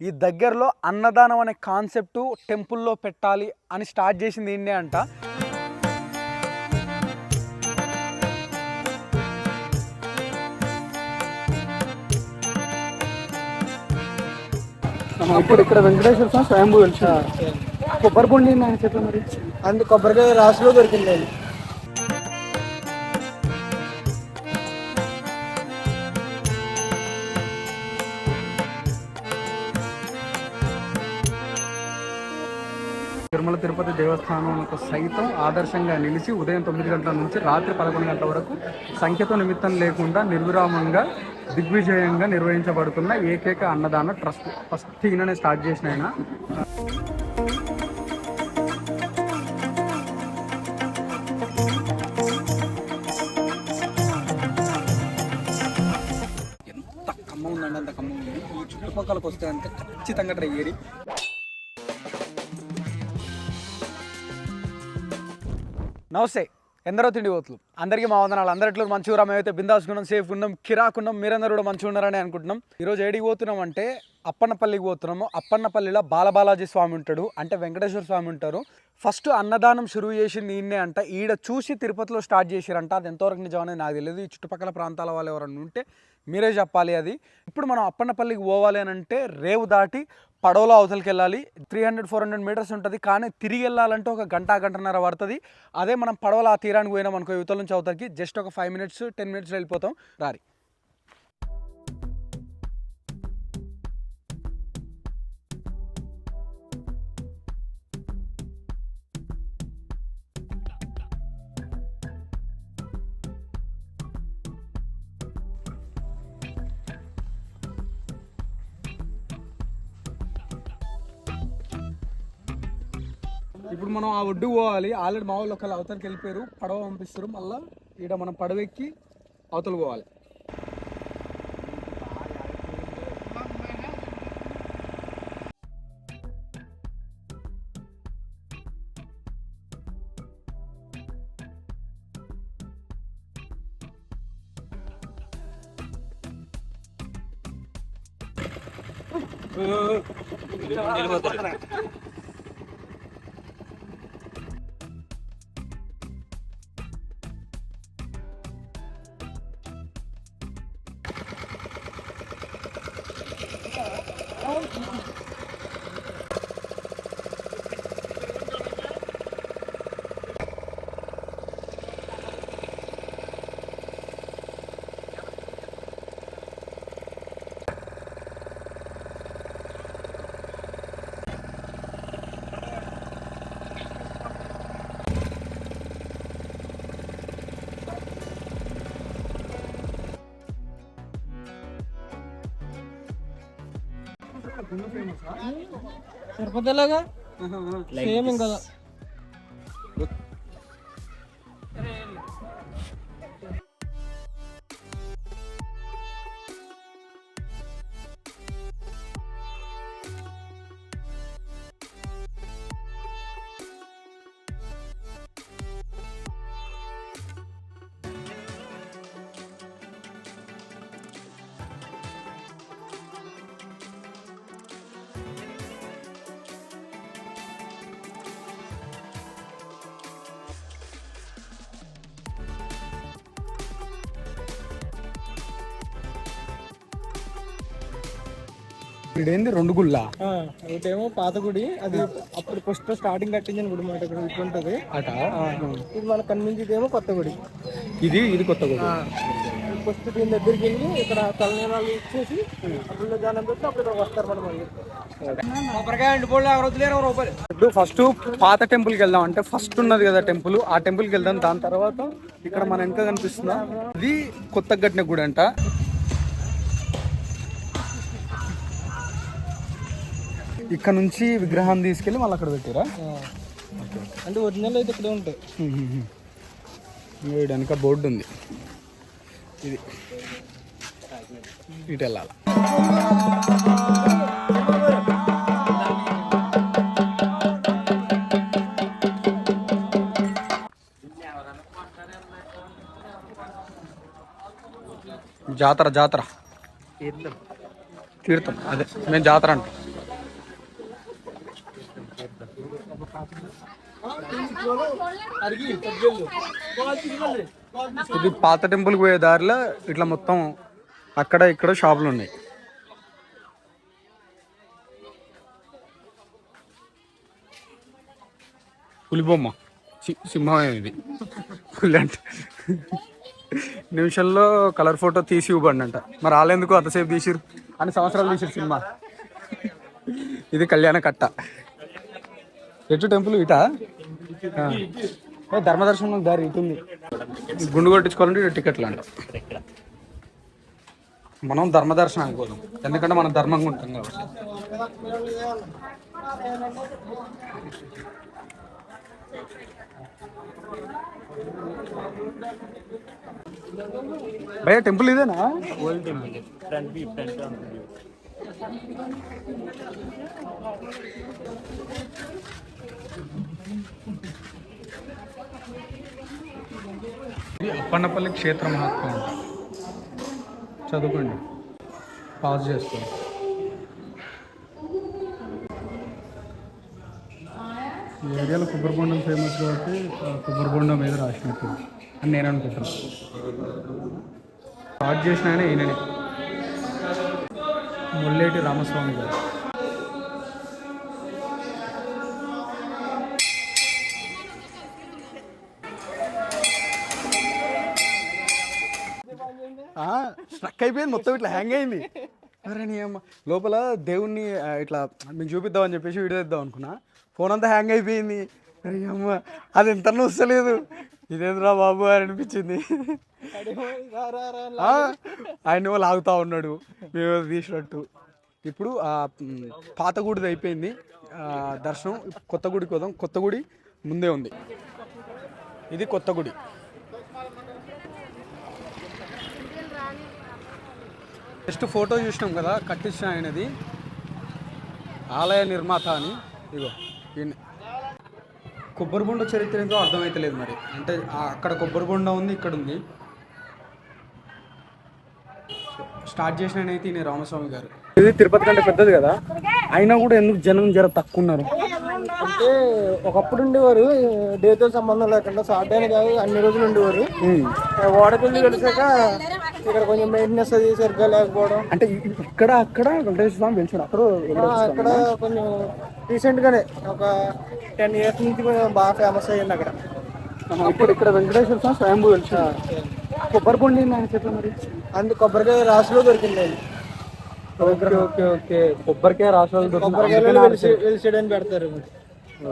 ఈ దగ్గరలో అన్నదానం అనే కాన్సెప్ట్ టెంపుల్లో పెట్టాలి అని స్టార్ట్ చేసింది ఏంటి అంట. ఇప్పుడు ఇక్కడ వెంకటేశ్వర స్వామి స్వయంభూ వెళ్తా కొబ్బరి బొండి ఆయన చెప్పి మరి? అందు కొబ్బరికాయ రాసులో దొరికింది తిరుమల తిరుపతి దేవస్థానంకు సైతం ఆదర్శంగా నిలిచి ఉదయం తొమ్మిది గంటల నుంచి రాత్రి పదకొండు గంటల వరకు సంఖ్యతో నిమిత్తం లేకుండా నిర్విరామంగా దిగ్విజయంగా నిర్వహించబడుతున్న ఏకైక అన్నదాన ట్రస్ట్. ఫస్ట్ ఈయననే స్టార్ట్ చేసిన ఆయన. ఎంత కమ్మ ఉందండి అంత కమ్మ ఉంది. ఈ చుట్టుపక్కలకు వస్తే అంత ఖచ్చితంగా ట్రై చేయాలి నమస్తే. ఎందరో తిండి పోతులు. అందరికీ మా వందనాలు. అందరిట్లో మంచిగా రా మేమైతే బిందాసుకున్నాం సేఫ్ ఉన్నాం కిరాకున్నాం మీరందరూ కూడా మంచిగా ఉన్నారని అనుకుంటున్నాం. ఈరోజు ఏడికి పోతున్నాం అంటే అప్పన్నపల్లికి పోతున్నాము. అప్పన్నపల్లిలో బాలబాలాజీ స్వామి ఉంటాడు. అంటే వెంకటేశ్వర స్వామి ఉంటారు. ఫస్ట్ అన్నదానం షురువు చేసింది ఈయనే అంట. ఈడ చూసి తిరుపతిలో స్టార్ట్ చేశారంట. అది ఎంతవరకు నిజమనేది నాకు తెలియదు ఈ చుట్టుపక్కల ప్రాంతాల వాళ్ళు ఎవరైనా ఉంటే మీరే చెప్పాలి అది. ఇప్పుడు మనం అప్పన్నపల్లికి పోవాలి అని అంటే రేవు దాటి పడవలో అవతలకి వెళ్ళాలి. Three hundred four hundred meters ఉంటుంది. కానీ తిరిగి వెళ్ళాలంటే ఒక గంట గంటన్నర పడుతుంది. అదే మనం పడవలో ఆ తీరానికి పోయినాం అనుకో యువతల నుంచి అవతలకి జస్ట్ ఒక ఫైవ్ మినిట్స్ టెన్ మినిట్స్ వెళ్ళిపోతాం. రారి. ఇప్పుడు మనం ఆ ఒడ్డుకు పోవాలి. ఆల్రెడీ మా వాళ్ళు ఒకళ్ళు అవతలకి వెళ్ళిపోయారు. పడవ పంపిస్తారు. మళ్ళీ ఈడ మనం పడవ ఎక్కి అవతల పోవాలి 어, తిరుపతిలాగా సేమ్ ఇంకా. ఇదేంది రెండు గుళ్ళ? ఒకటేమో పాత గుడి అది అప్పుడు ఫస్ట్ స్టార్టింగ్ కట్టించిన గుడి మాట ఇక్కడ ఇట్లా ఉంటుంది అట ఇది మనకు కనిపించేదేమో కొత్త గుడి. ఇది ఇది కొత్త గుడి. ఫస్ట్ దీని దగ్గరికి వెళ్ళి ఇక్కడ తలనీలాలు ఇచ్చేసి అప్పుడు దానం పెట్టి అప్పుడు ఇక్కడ వస్తారు మనం అరవై ఇరవై రూపాయలు ఇప్పుడు ఫస్ట్ పాత టెంపుల్కి వెళ్దాం. అంటే ఫస్ట్ ఉన్నది కదా టెంపుల్. ఆ టెంపుల్కి వెళ్దాం. దాని తర్వాత ఇక్కడ మన వెనక కనిపిస్తుందా ఇది కొత్త కట్టిన గుడి అంట. ఇక్కడ నుంచి విగ్రహాన్ని తీసుకెళ్ళి మళ్ళీ అక్కడ పెట్టారా? అంటే ఒరిజినల్ అయితే ఇక్కడే ఉంటాయి. వీడు వెనక బోర్డు ఉంది. ఇది. ఇటు వెళ్ళాలి? జాతర జాతర. తీర్థం. అదే. మేము జాతర అంటాం అడిగి తగ్గేళ్ళు ఇది పాత టెంపుల్కి పోయే దారిలో ఇట్లా మొత్తం అక్కడ ఇక్కడ షాపులు ఉన్నాయి. పులిబొమ్మ. సి- సింహం ఇది. పులి అంటే నిమిషంలో కలర్ ఫోటో తీసి ఇవ్వండి అంట మరి వాళ్ళెందుకు అంతసేపు తీసిరు అన్ని సంవత్సరాలు తీసిరు సినిమా. ఇది కళ్యాణ కట్ట. ఎటు టెంపుల్? ఇటా? ధర్మదర్శనం దారి ఇటుంది గుండు కొట్టించుకోవాలంటే టికెట్లు అంట. మనం ధర్మదర్శనం అనుకోదాం ఎందుకంటే మనం ధర్మంగా ఉంటాం కాబట్టి. భయ టెంపుల్ ఇదేనా? ఇది అప్పన్నపల్లి క్షేత్ర మహాత్మ్యం. అంట చదువుకోండి. పాజ్ చేసుకోండి ఈ ఏరియాలో కొబ్బరి బొండం ఫేమస్ కాబట్టి ఆ కొబ్బరి బొండం మీద రాసినట్టు అని నేను అనుకుంటున్నాను. స్టార్ట్ చేసిన ఆయన ఈయననే. ముల్లేటి రామస్వామి గారు. స్ట్రక్ అయిపోయింది మొత్తం ఇట్లా హ్యాంగ్ అయింది. అరే నీ అమ్మ లోపల దేవుణ్ణి ఇట్లా మీకు చూపిద్దామని చెప్పేసి వీడియో ఇద్దాం అనుకున్నా. ఫోన్ అంతా హ్యాంగ్ అయిపోయింది. అరే అమ్మ అది ఎంత వస్తలేదు. ఇదేంద్రా బాబు అని అనిపించింది. ఆయన లాగుతా ఉన్నాడు. మేము తీసినట్టు. ఇప్పుడు పాత గుడిది అయిపోయింది. దర్శనం కొత్త గుడికి పోదాం. కొత్త గుడి ముందే ఉంది. ఇది కొత్త గుడి. జస్ట్ ఫోటో చూసినాం కదా కట్టించిన ఆయనది ఆలయ నిర్మాత అని. ఇగో ఈయన కొబ్బరి బొండ చరిత్ర ఏంటో అర్థమైతలేదు మరి. అంటే ఆ అక్కడ కొబ్బరి బొండ ఉంది ఇక్కడ ఉంది. స్టార్ట్ చేసిన ఆయన అయితే ఈయన రామస్వామి గారు. ఇది తిరుపతి కంటే పెద్దది కదా. అయినా కూడా ఎందుకు జనం జర తక్కువ ఉన్నారు? అంటే ఒకప్పుడు ఉండేవారు డేతో సంబంధం లేకుండా సాధ్యాన్ని కాదు అన్ని రోజులు ఉండేవారు. ఓడపిల్లి కలిసాక ఇక్కడ కొంచెం మెయింటెనెన్స్ అది సరిగ్గా లేకపోవడం. అంటే ఇక్కడ అక్కడ వెంకటేశ్వర స్వామి వెళ్తాడు అక్కడ అక్కడ కొంచెం రీసెంట్ గానే ఒక టెన్ ఇయర్స్ నుంచి కొంచెం బాగా ఫేమస్ అయ్యింది అక్కడ. ఇక్కడ ఇక్కడ వెంకటేశ్వర స్వామి స్వయంభూ వెళ్తాడు కొబ్బరి ఏంది ఆయన చెప్పండి మరి? అందు కొబ్బరికాయ రాసులో దొరికింది ఓకే ఓకే ఓకే. కొబ్బరికాయ రాష్ట్రాలు కొబ్బరికాయలో వెలిసి వెలిసేయడానికి పెడతారు.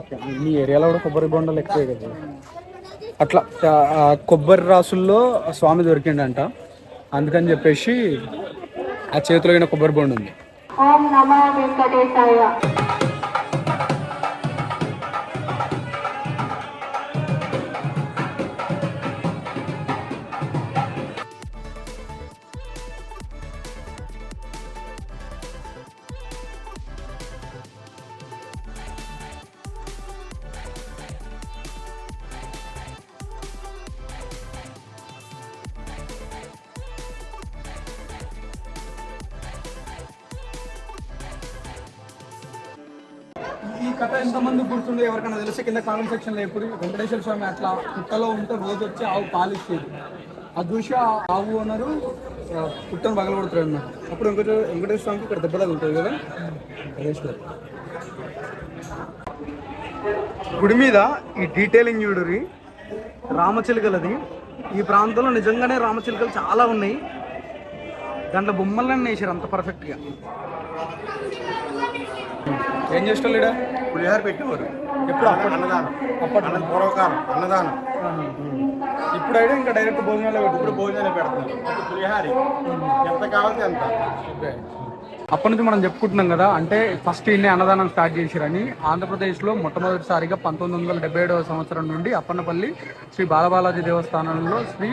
ఓకే మీ ఏరియాలో కూడా కొబ్బరి బొండలు ఎక్కువే కదా. అట్లా కొబ్బరి రాసుల్లో స్వామి దొరికిండంట. అందుకని చెప్పేసి ఆ చేతిలో అయిన కొబ్బరి బొండు ఉంది. ఓం నమో వెంకటేశాయ. ఎంతమంది గుర్తుండే ఎవరికైనా తెలిసి కింద కామెంట్ సెక్షన్లో ఎప్పుడు వెంకటేశ్వర స్వామి అట్లా పుట్టలో ఉంటే రోజు వచ్చి ఆవు పాలు ఇచ్చేది. అది చూసి ఆ ఆవు అన్నారు పుట్టను పగలగొడుతాడు అన్నారు. అప్పుడు వెంకటే వెంకటేశ్వర స్వామికి ఇక్కడ దెబ్బ తగులుతుంది కదా? వెంకటేశ్వర. గుడి మీద ఈ డీటెయిలింగ్ చూడరి రామచిలుకలది. ఈ ప్రాంతంలో నిజంగానే రామచిలుకలు చాలా ఉన్నాయి. దాంట్లో బొమ్మలన్నీ వేసారు అంత పర్ఫెక్ట్గా ఏం చేస్తాడు పులిహార పెట్టేవారు. ఎప్పుడు అప్పుడు అన్నదానం. అప్పట్లో? అన్న పూర్వకాలం అన్నదానం. ఇప్పుడు అయితే ఇంకా డైరెక్ట్ భోజనాలు ఇప్పుడు భోజనాలు ఇప్పుడు పులిహారి ఎంత కావాలంటే ఎంత అప్పటి నుంచి మనం చెప్పుకుంటున్నాం కదా అంటే ఫస్ట్ ఇన్ని అన్నదానం స్టార్ట్ చేసిరని ఆంధ్రప్రదేశ్లో మొట్టమొదటిసారిగా పంతొమ్మిది వందల డెబ్బై ఏడవ సంవత్సరం నుండి అప్పన్నపల్లి శ్రీ బాలబాలాజీ దేవస్థానంలో శ్రీ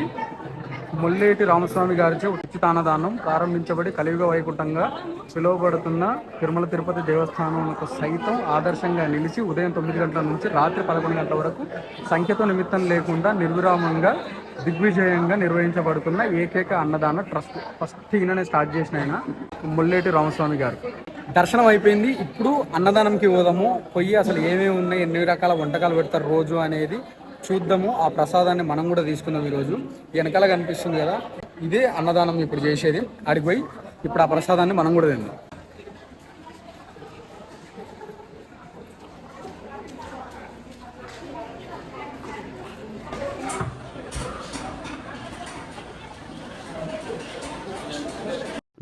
ముల్లేటి రామస్వామి గారిచే ఉచిత అన్నదానం ప్రారంభించబడి కలియుగ వైకుంఠంగా పిలువబడుతున్న తిరుమల తిరుపతి దేవస్థానంకు సైతం ఆదర్శంగా నిలిచి ఉదయం తొమ్మిది గంటల నుంచి రాత్రి పదకొండు గంటల వరకు సంఖ్యతో నిమిత్తం లేకుండా నిర్విరామంగా దిగ్విజయంగా నిర్వహించబడుతున్న ఏకైక అన్నదాన ట్రస్ట్. ఫస్ట్ ఈయననే స్టార్ట్ చేసిన ఆయన ముల్లేటి రామస్వామి గారు. దర్శనం అయిపోయింది. ఇప్పుడు అన్నదానంకి పోదాము. పొయ్యి అసలు ఏమేమి ఉన్నాయి? ఎన్ని రకాల వంటకాలు పెడతారు? రోజు అనేది చూద్దాము. ఆ ప్రసాదాన్ని మనం కూడా తీసుకున్నాం ఈరోజు. వెనకాల కనిపిస్తుంది కదా ఇదే అన్నదానం ఇప్పుడు చేసేది. అడిగిపోయి ఇప్పుడు ఆ ప్రసాదాన్ని మనం కూడా తిందాం.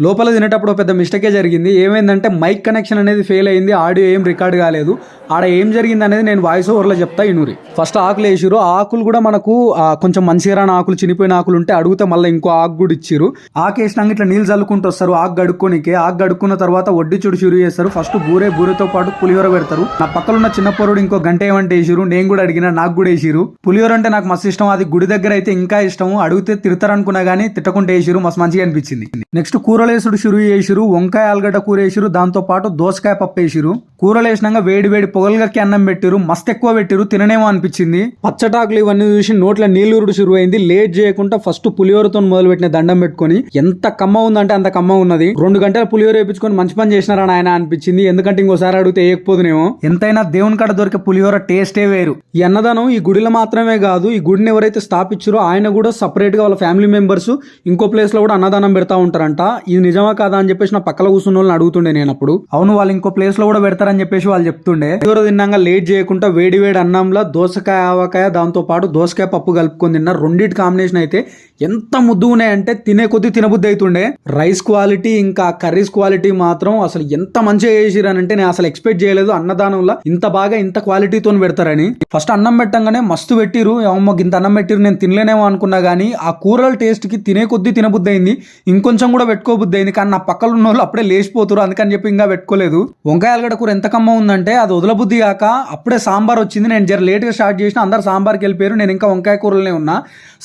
లోపల తినేటప్పుడు పెద్ద మిస్టేకే జరిగింది. ఏమైందంటే మైక్ కనెక్షన్ అనేది ఫెయిల్ అయింది. ఆడియో ఏం రికార్డ్ కాలేదు. ఆడ ఏం జరిగింది అనేది నేను వాయిస్ ఓవర్లో చెప్తా ఇనురి. ఫస్ట్ ఆకులు వేసిరు ఆకులు కూడా మనకు ఆ, కొంచెం మంచిగా రాని ఆకులు చినిపోయిన ఆకులు ఉంటే అడిగితే మళ్ళీ ఇంకో ఆకు కూడా ఇచ్చిరు ఆకు వేసినాక ఇట్లా నీళ్ళు చల్లుకుంటూ వస్తారు. ఆకు గడుక్కోనికే ఆకు గడుక్కున్న తర్వాత వడ్డీ చుడు షురు చేస్తారు. ఫస్ట్ బూరే బూరెతో పాటు పులిహోర పెడతారు. నా పక్కన ఉన్న చిన్న పొరుడు ఇంకో గంట ఏమంటే వేసిరు నేను కూడా అడిగిన నాకు కూడా వేసిరు పులిహోర అంటే నాకు మస్తు ఇష్టం. అది గుడి దగ్గర అయితే ఇంకా ఇష్టం అడిగితే తిడతారు కానీ తిట్టకుండా వేసిరు మస్తు మంచిగా అనిపించింది. నెక్స్ట్ కూరలు వేసుడు షురు చేసిరు వంకాయ ఆలుగడ్డ కూర వేసిరు దాంతో పాటు దోసకాయ పప్పు వేసిరు. కూరలు వేసినాక వేడి వేడి పొగలకి అన్నం పెట్టిరు మస్తు ఎక్కువ పెట్టిరు తిననేమో అనిపించింది. పచ్చటాకులు ఇవన్నీ చూసి నోట్ల నీళ్ళూరుడు షురు అయింది లేట్ చేయకుండా ఫస్ట్ పులిహోరతో మొదలు పెట్టిన దండం పెట్టుకొని ఎంత కమ్మ ఉందంటే అంత కమ్మ ఉన్నది. రెండు గంటల పులిహోర వేపించుకొని మంచి పని చేసినారా ఆయన అనిపించింది. ఎందుకంటే ఇంకోసారి అడిగితే వేయకపోదునేమో ఎంతైనా దేవుని కాడ దొరికే పులిహోర టేస్టే వేరు. ఈ అన్నదానం ఈ గుడిలో మాత్రమే కాదు ఈ గుడిని ఎవరైతే స్థాపించారో ఆయన కూడా సపరేట్గా వాళ్ళ ఫ్యామిలీ మెంబర్స్ ఇంకో ప్లేస్లో కూడా అన్నదానం పెడతా ఉంటారంట. ఇది నిజమా కాదా అని చెప్పేసి నా పక్కల కూర్చున్న వాళ్ళని అడుగుతుండే నేను అప్పుడు. అవును వాళ్ళు ఇంకో ప్లేస్లో కూడా పెడతారని చెప్పేసి వాళ్ళు చెప్తుండే. పులిహోర తిన్నాక లేట్ చేయకుండా వేడి వేడి అన్నంలో దోసకాయ ఆవకాయ దాంతో పాటు దోసకాయ పప్పు కలుపుకొని తిన్న. రెండింటి కాంబినేషన్ అయితే ఎంత ముద్దు ఉన్నాయంటే తినే కొద్దీ తినబుద్ధి అవుతుండే. రైస్ క్వాలిటీ ఇంకా కర్రీస్ క్వాలిటీ మాత్రం అసలు ఎంత మంచిగా చేసిరనంటే నేను అసలు ఎక్స్పెక్ట్ చేయలేదు. అన్నదానంలో ఇంత బాగా ఇంత క్వాలిటీతో పెడతారని. ఫస్ట్ అన్నం పెట్టంగానే మస్తు పెట్టిరు అమ్మ ఇంత అన్నం పెట్టిరు నేను తినలేనేమో అనుకున్నా కానీ ఆ కూరల టేస్ట్కి తినే కొద్దీ తినబుద్ధి అయింది. ఇంకొంచెం కూడా పెట్టుకోబుద్ధి అయింది కానీ నా పక్కన ఉన్న వాళ్ళు అప్పుడే లేచిపోతారు అందుకని చెప్పి ఇంకా పెట్టుకోలేదు. వంకాయ ఆలుగడ్డ కూర ఎంత కమ్మ ఉందంటే అది వదలబుద్ధి కాక అప్పుడే సాంబార్ వచ్చింది. నేను జర లేట్గా స్టార్ట్ చేసిన అందరు సాంబార్కి వెళ్ళిపోయారు. నేను ఇంకా వంకాయ కూరలోనే ఉన్నా.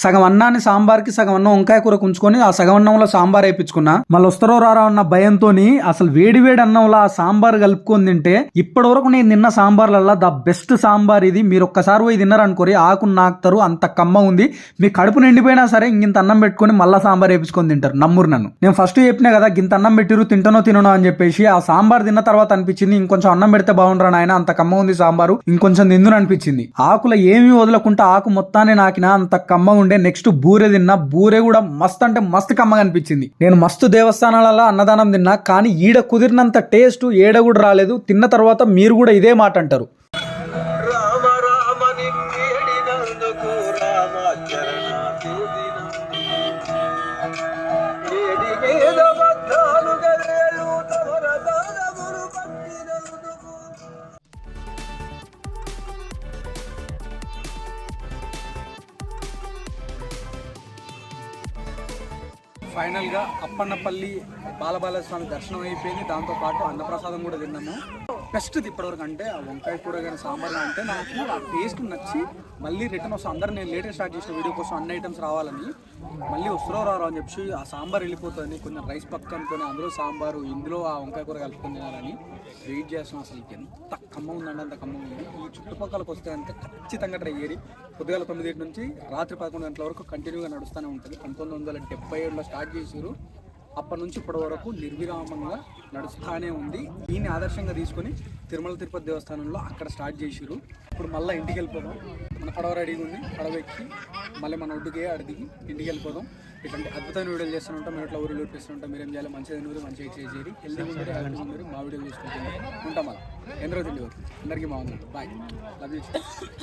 సగం అన్నాన్ని సాంబార్కి సగం అన్నం వంకాయ కూర ఉంచుకొని ఆ సగం అన్నంలో సాంబార్ వేయించుకున్నా. మళ్ళీ వస్తారో రారా అన్న భయంతో అసలు వేడి వేడి అన్నంలో ఆ సాంబార్ కలుపుకొని తింటే ఇప్పటి వరకు నేను నిన్న సాంబార్లలో ద బెస్ట్ సాంబార్ ఇది. మీరు ఒక్కసారి పోయి తిన్నారనుకోరి ఆకు నాకుతారు. అంత కమ్మ ఉంది. మీ కడుపు నిండిపోయినా సరే ఇంత అన్నం పెట్టుకొని మళ్ళీ సాంబార్ వేపించుకొని తింటారు. నమ్మురు నన్ను. నేను ఫస్ట్ చెప్పినా కదా గింత అన్నం పెట్టిరు తింటనో తిననో అని చెప్పేసి ఆ సాంబార్ తిన్న తర్వాత అనిపించింది ఇంకొంచెం అన్నం పెడితే బాగుండ్రా నాయన అంత కమ్మ ఉంది సాంబారు ఇంకొంచెం తిందును అనిపించింది. ఆకుల ఏమీ వదలకుండా ఆకు మొత్తాన్ని నాకిన అంత కమ్మ ఉండే నెక్స్ట్ బూరె తిన్నా బూరె కూడా మస్త్ అంటే మస్తు కమ్మగా అనిపించింది. నేను మస్తు దేవస్థానాలలో అన్నదానం తిన్నా కానీ ఈడ కుదిరినంత టేస్ట్ ఏడ కూడా రాలేదు. తిన్న తర్వాత మీరు కూడా ఇదే మాట అంటారు. అప్పన్నపల్లి బాలబాలస్వామి దర్శనం అయిపోయింది. దాంతో పాటు అన్నప్రసాదం కూడా తిన్నాము. బెస్ట్ ఇప్పటివరకు అంటే ఆ వంకాయ కూర కానీ సాంబార్ అంటే నాకు ఆ టేస్ట్ నచ్చి మళ్ళీ రిటర్న్ వస్తాను అందరూ నేను లేటెస్ట్ స్టార్ట్ చేసిన వీడియో కోసం అన్ని ఐటమ్స్ రావాలని మళ్ళీ వస్తురో రారు అని చెప్పి ఆ సాంబార్ వెళ్ళిపోతుంది. కొంచెం రైస్ పక్కనుకొని అందులో సాంబారు ఇందులో ఆ వంకాయ కూర కలుపుకొని తినాలని వెయిట్ చేస్తున్నాం అసలు. ఎంత కమ్మ ఉందండి అంత కమ్మ ఉంది. ఈ చుట్టుపక్కలకు వస్తే అంత ఖచ్చితంగా ట్రై చేయాలి. పొద్దుగాల తొమ్మిది నుంచి రాత్రి పదకొండు గంటల వరకు కంటిన్యూగా నడుస్తూనే ఉంటుంది. పంతొమ్మిది వందల డెబ్బై ఏడులో స్టార్ట్ చేసారు అప్పటి నుంచి ఇప్పటి వరకు నిర్విరామంగా నడుస్తూనే ఉంది. దీన్ని ఆదర్శంగా తీసుకొని తిరుమల తిరుపతి దేవస్థానంలో అక్కడ స్టార్ట్ చేసిరు ఇప్పుడు మళ్ళీ ఇంటికి వెళ్ళిపోదాం. మన పడవ రెడీగా ఉంది పడవ ఎక్కి మళ్ళీ మన ఒడ్డుకే అడి దిగి ఇంటికి వెళ్ళిపోదాం. ఇట్లాంటి అద్భుతమైన వీడియోలు చేస్తూ ఉంటాం మీరు ఇట్లా ఊరిలో చూపిస్తుంటాం. మీరు ఏం చేయాలి? మంచిగా నూరు మంచిగా చేసేది హెల్దీగా ఉండరు హ్యాపీగా ఉండరు మా వీడియోలు చూసుకుంటున్నారు ఉంటాం అలా ఎందరో తెలియదు అందరికీ బాగుంది. బాయ్. Love you